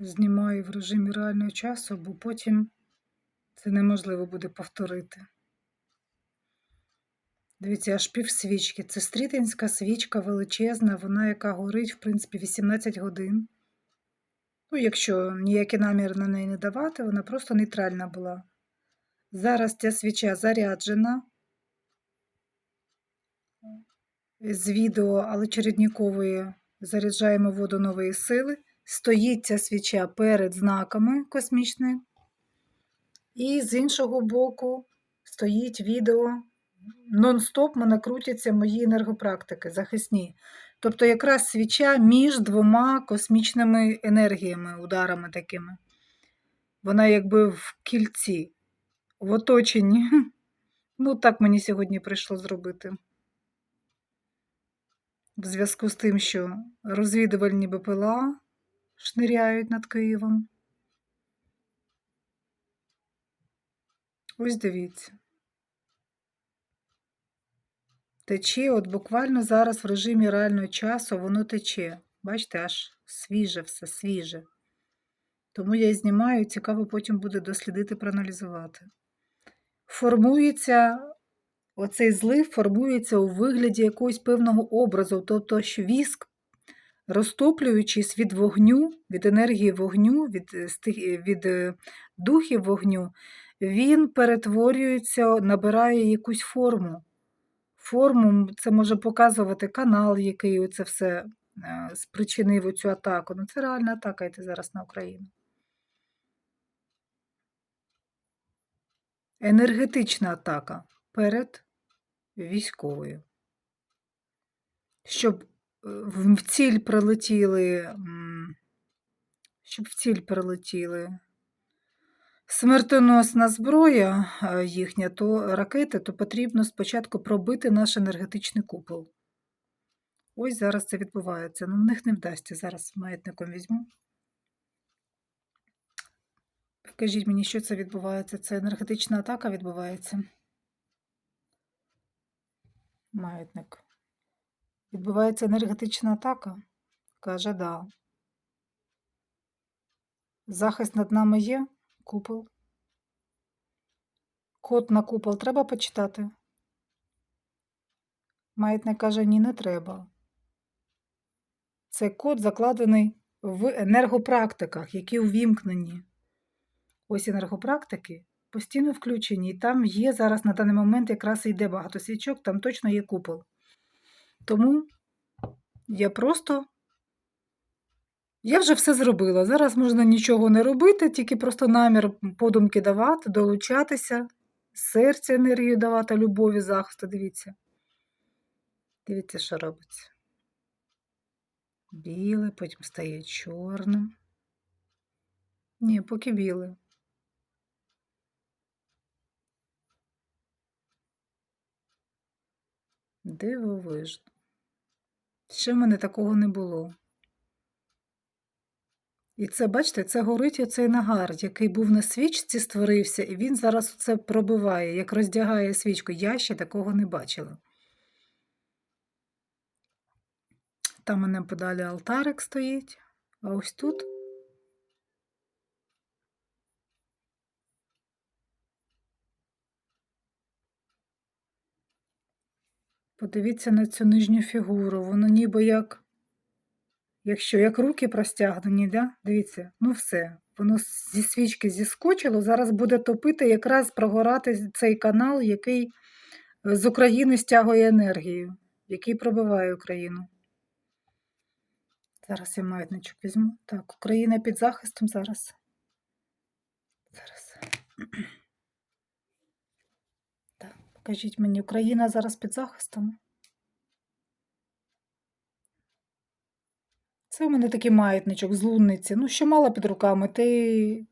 Знімаю в режимі реального часу, бо потім це неможливо буде повторити. Дивіться, аж пів свічки. Це стрітинська свічка величезна, вона, яка горить, в принципі, 18 годин. Ну, якщо ніякий намір на неї не давати, вона просто нейтральна була. Зараз ця свіча заряджена з відео, але череднікової заряджаємо воду нової сили. Стоїть ця свіча перед знаками космічними. І з іншого боку стоїть відео. Нон-стоп мене крутяться мої енергопрактики захисні. Тобто, якраз свіча між двома космічними енергіями, ударами такими. Вона якби в кільці, в оточенні. Ну, так мені сьогодні прийшло зробити. В зв'язку з тим, що розвідувальні БПЛА шниряють над Києвом. Ось дивіться. Тече, от буквально зараз в режимі реального часу воно тече. Бачите, аж свіже все, свіже. Тому я і знімаю, цікаво потім буде дослідити, проаналізувати. Формується, оцей злив формується у вигляді якогось певного образу, тобто що віск, розтоплюючись від вогню, від енергії вогню, від, від е, духів вогню, він перетворюється, набирає якусь форму. Форму це може показувати канал, який це все е, спричинив цю атаку. Ну, це реальна атака йти зараз на Україну. Енергетична атака перед військовою. Щоб е, в ціль прилетіли, щоб в ціль прилетіли смертоносна зброя їхня, то ракети, то потрібно спочатку пробити наш енергетичний купол. Ось зараз це відбувається. Ну, в них не вдасться. Зараз маятником візьму. Покажіть мені, що це відбувається? Це енергетична атака відбувається. Маятник. Відбувається енергетична атака? Каже, да. Захист над нами є? Купол. Код на купол треба почитати? Маятник каже, ні, не треба. Це код закладений в енергопрактиках, які увімкнені. Ось енергопрактики постійно включені, і там є зараз на даний момент якраз йде багато свічок, там точно є купол. Тому я просто я вже все зробила. Зараз можна нічого не робити, тільки просто намір подумки давати, долучатися, серця енергію давати, любові, захисту. Дивіться. Дивіться, що робиться. Біле, потім стає чорним. Ні, поки біле. Дивовижно. Ще в мене такого не було. І це, бачите, це горить оцей нагар, який був на свічці, створився, і він зараз це пробиває, як роздягає свічку. Я ще такого не бачила. Там у мене подалі алтарик стоїть, а ось тут. Подивіться на цю нижню фігуру, воно ніби як Якщо як руки простягнені, да? дивіться, ну все, воно зі свічки зіскочило, зараз буде топити, якраз прогорати цей канал, який е, з України стягує енергію, який пробиває Україну. Зараз я маятничок візьму. Так, Україна під захистом зараз. Зараз. Так, покажіть мені, Україна зараз під захистом. Це у мене такий маятничок з лунниці. Ну, що мала під руками, ти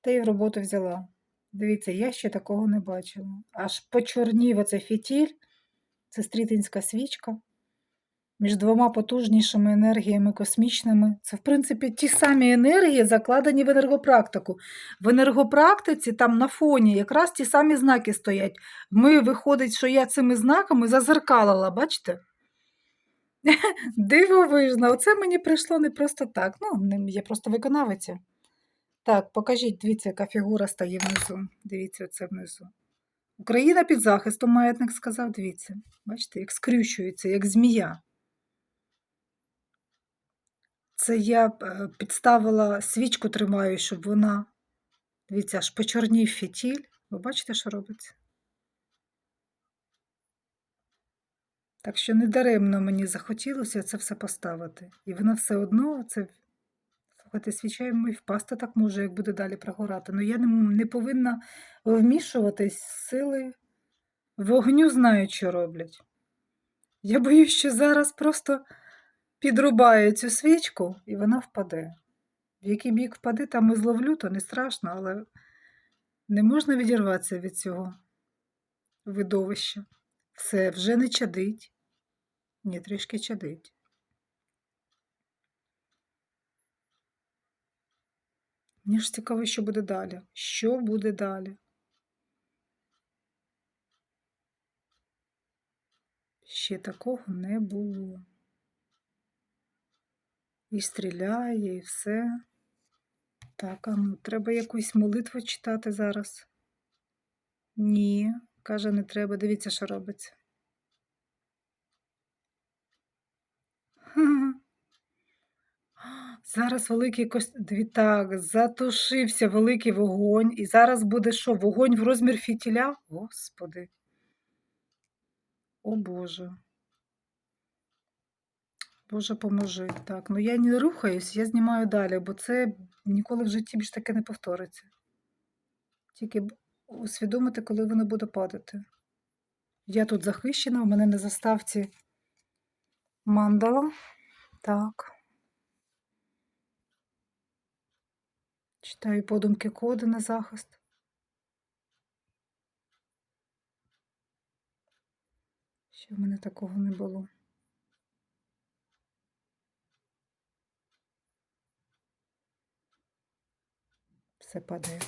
те й в роботу взяла. Дивіться, я ще такого не бачила. Аж почорнів оцей фітіль, це стрітинська свічка. Між двома потужнішими енергіями космічними. Це, в принципі, ті самі енергії, закладені в енергопрактику. В енергопрактиці там на фоні якраз ті самі знаки стоять. Ми, виходить, що я цими знаками зазеркалила, бачите? Дивовижно, оце мені прийшло не просто так. Ну, я просто виконавиця. Так, покажіть, дивіться, яка фігура стає внизу. Дивіться, оце внизу. Україна під захистом, маятник сказав, дивіться. Бачите, як скрючується, як змія. Це я е, підставила свічку тримаю, щоб вона, дивіться, аж почорнів фітіль. Ви бачите, що робиться? Так що недаремно мені захотілося це все поставити. І воно все одно, це, слухайте, свіча і впасти так може, як буде далі прогорати. Ну я не, повинна вмішуватись сили вогню, знають, що роблять. Я боюсь, що зараз просто підрубаю цю свічку, і вона впаде. В який бік впаде, там і зловлю, то не страшно, але не можна відірватися від цього видовища. Все, вже не чадить. Ні, трішки чадить. Мені ж цікаво, що буде далі. Що буде далі? Ще такого не було. І стріляє, і все. Так, а ну, треба якусь молитву читати зараз. Ні, каже, не треба. Дивіться, що робиться. Зараз великий кос... Дві- Так, затушився великий вогонь. І зараз буде що? Вогонь в розмір фітіля? Господи. О Боже. Боже, поможи. Так, ну я не рухаюсь, я знімаю далі, бо це ніколи в житті більш таке не повториться. Тільки усвідомити, коли воно буде падати. Я тут захищена, у мене на заставці мандала. Так. Читаю подумки коди на захист. Ще в мене такого не було. Все падає.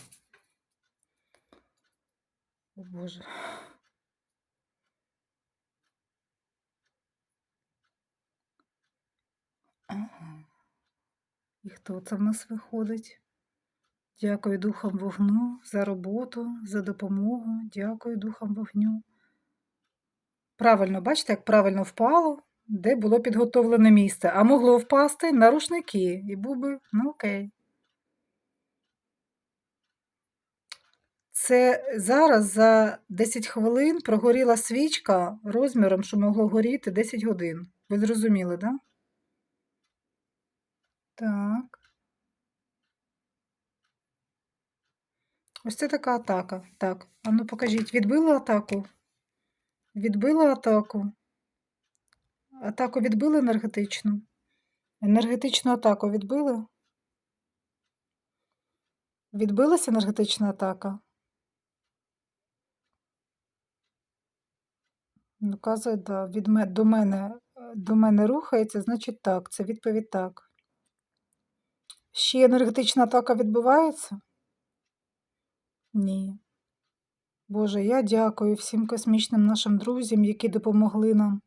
О Боже. Ага. І хто це в нас виходить? Дякую духам вогню за роботу, за допомогу. Дякую духам вогню. Правильно, бачите, як правильно впало, де було підготовлене місце. А могло впасти на рушники. І був би, ну окей. Це зараз за 10 хвилин прогоріла свічка розміром, що могло горіти 10 годин. Ви зрозуміли, так? Да? Так. Ось це така атака. Так, а ну покажіть, відбили атаку? Відбили атаку. Атаку відбили енергетичну. Енергетичну атаку відбили? Відбилася енергетична атака? Ну, казує, да. Від ме- до мене, е, до мене рухається, значить так. Це відповідь так. Ще енергетична атака відбувається? Ні. Боже, я дякую всім космічним нашим друзям, які допомогли нам.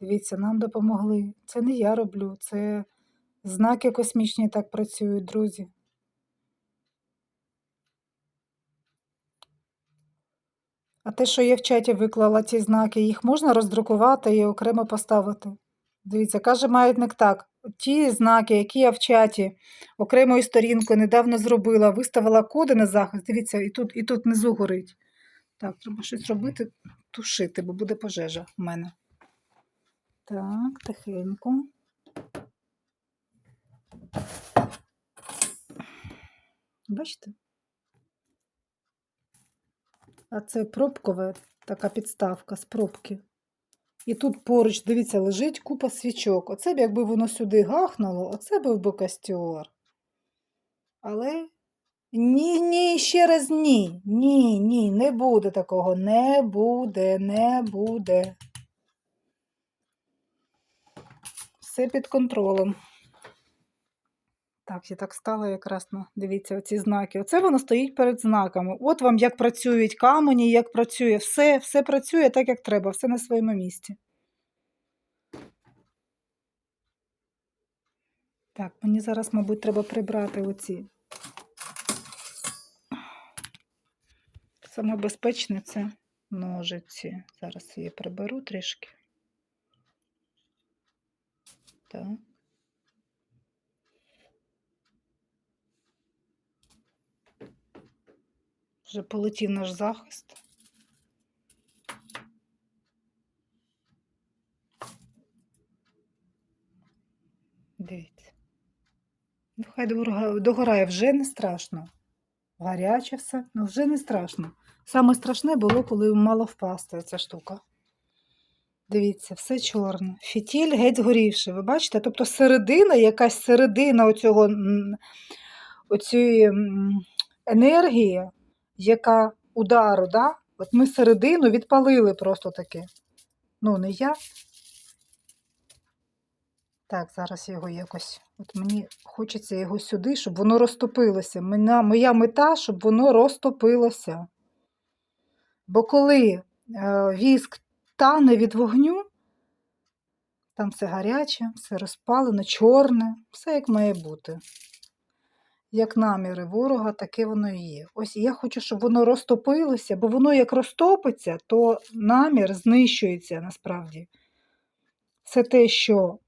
Дивіться, нам допомогли. Це не я роблю, це знаки космічні так працюють, друзі. А те, що я в чаті виклала ці знаки, їх можна роздрукувати і окремо поставити. Дивіться, каже маятник так. Ті знаки, які я в чаті окремою сторінкою недавно зробила, виставила коди на захист. Дивіться, і тут, і тут внизу горить. Так, треба щось робити, тушити, бо буде пожежа в мене. Так, тихенько. Бачите? А це пробкова така підставка з пробки. І тут поруч, дивіться, лежить купа свічок. Оце б, якби воно сюди гахнуло, оце був би костюр. Але ні, ні, ще раз ні. Ні, ні, не буде такого. Не буде, не буде. Все під контролем. Так, я так стала якраз на, дивіться, оці знаки. Оце воно стоїть перед знаками. От вам як працюють камені, як працює все, все працює так, як треба, все на своєму місці. Так, мені зараз, мабуть, треба прибрати оці. Саме безпечне це ножиці. Зараз я приберу трішки. Так. Вже полетів наш захист. Дивіться. Ну, хай догорає, вже не страшно. Гаряче все, ну вже не страшно. Саме страшне було, коли мало впасти ця штука. Дивіться, все чорне. Фітіль геть згорівши. Ви бачите? Тобто середина, якась середина оцього, оцієї енергії, яка удару, да? от ми середину відпалили просто таки. Ну, не я. Так, зараз його якось. От мені хочеться його сюди, щоб воно розтопилося. Моя, моя мета, щоб воно розтопилося. Бо коли е, віск тане від вогню, там все гаряче, все розпалено, чорне, все як має бути. Як наміри ворога, таке воно і є. Ось я хочу, щоб воно розтопилося, бо воно як розтопиться, то намір знищується насправді. Все те, що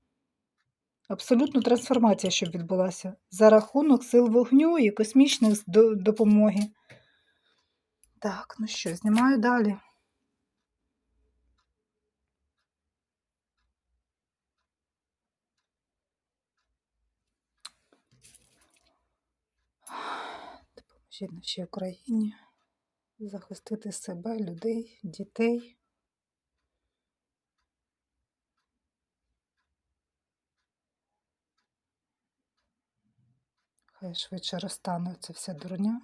абсолютно трансформація, щоб відбулася за рахунок сил вогню і космічних допомоги. Так, ну що, знімаю далі. Нашій Україні захистити себе, людей, дітей. Хай швидше розтане вся дурня.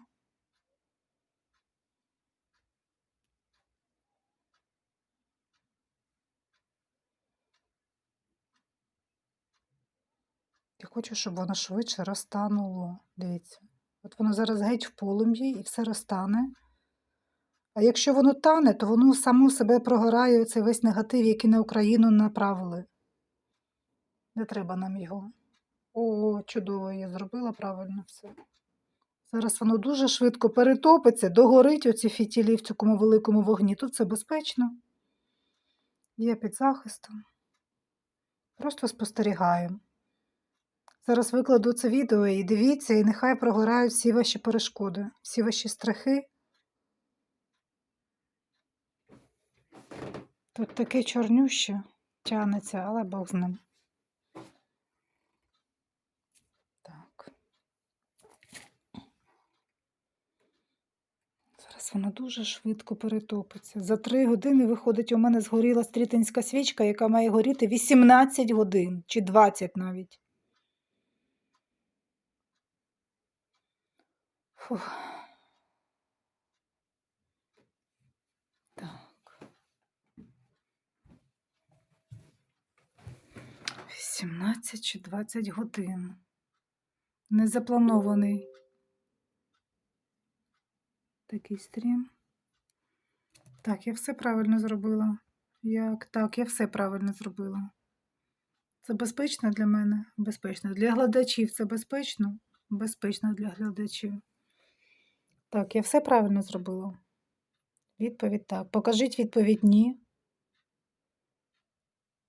Я хочу, щоб воно швидше розтануло. Дивіться. От воно зараз геть в полум'ї і все розтане. А якщо воно тане, то воно само себе прогорає цей весь негатив, який на Україну направили. Не треба нам його. О, чудово, я зробила правильно все. Зараз воно дуже швидко перетопиться, догорить оці фітілі в цьому великому вогні. Тут це безпечно. Я під захистом. Просто спостерігаю. Зараз викладу це відео і дивіться, і нехай прогорають всі ваші перешкоди, всі ваші страхи. Тут таке чорнюще тянеться, але Бог з ним. Так. Зараз воно дуже швидко перетопиться. За три години виходить, у мене згоріла стрітинська свічка, яка має горіти 18 годин чи 20 навіть. Фух. Так. 18 чи 20 годин. Незапланований такий стрім. Так, я все правильно зробила. Як так, я все правильно зробила. Це безпечно для мене? Безпечно. Для глядачів це безпечно? Безпечно для глядачів. Так, я все правильно зробила. Відповідь так. Покажіть відповідь ні.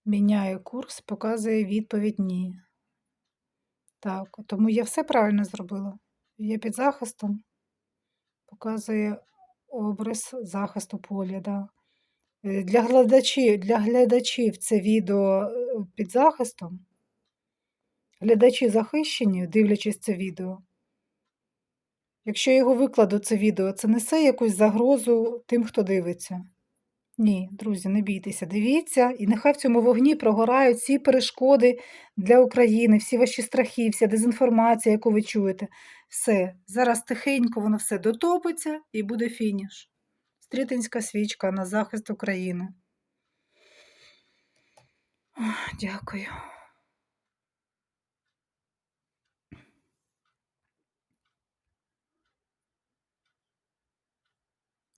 Міняю курс, показує відповідь ні. Так, тому я все правильно зробила. Я під захистом. Показує образ захисту поля. Да. Е, Для глядачів, для глядачів це відео е, під захистом. Глядачі захищені, дивлячись це відео. Якщо я його викладу, це відео, це несе якусь загрозу тим, хто дивиться. Ні, друзі, не бійтеся, дивіться, і нехай в цьому вогні прогорають всі перешкоди для України, всі ваші страхи, вся дезінформація, яку ви чуєте. Все, зараз тихенько воно все дотопиться і буде фініш. Стрітинська свічка на захист України. Ох, Дякую.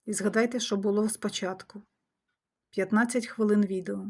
І згадайте, що було спочатку. 15 хвилин відео.